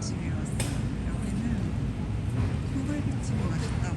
소갈비집에 왔어요. 여기는 소갈비집이 맛있다고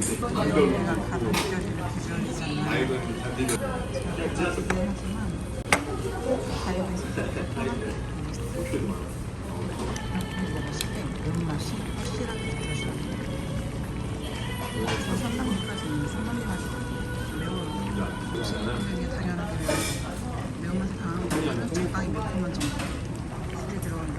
뼈대를 기절이잖아요 하지만 다이어트에서 먹었을 때 매운맛이 확실하게 느껴져요. 저 3단계까지는 3단계까지 매워요. 중에 당연하게. 매운맛이 강한 것보다는 적당히 매콤한 정도. 술이 들어가니까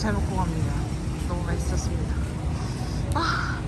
잘 먹고 갑니다. 너무 맛있었습니다. 아.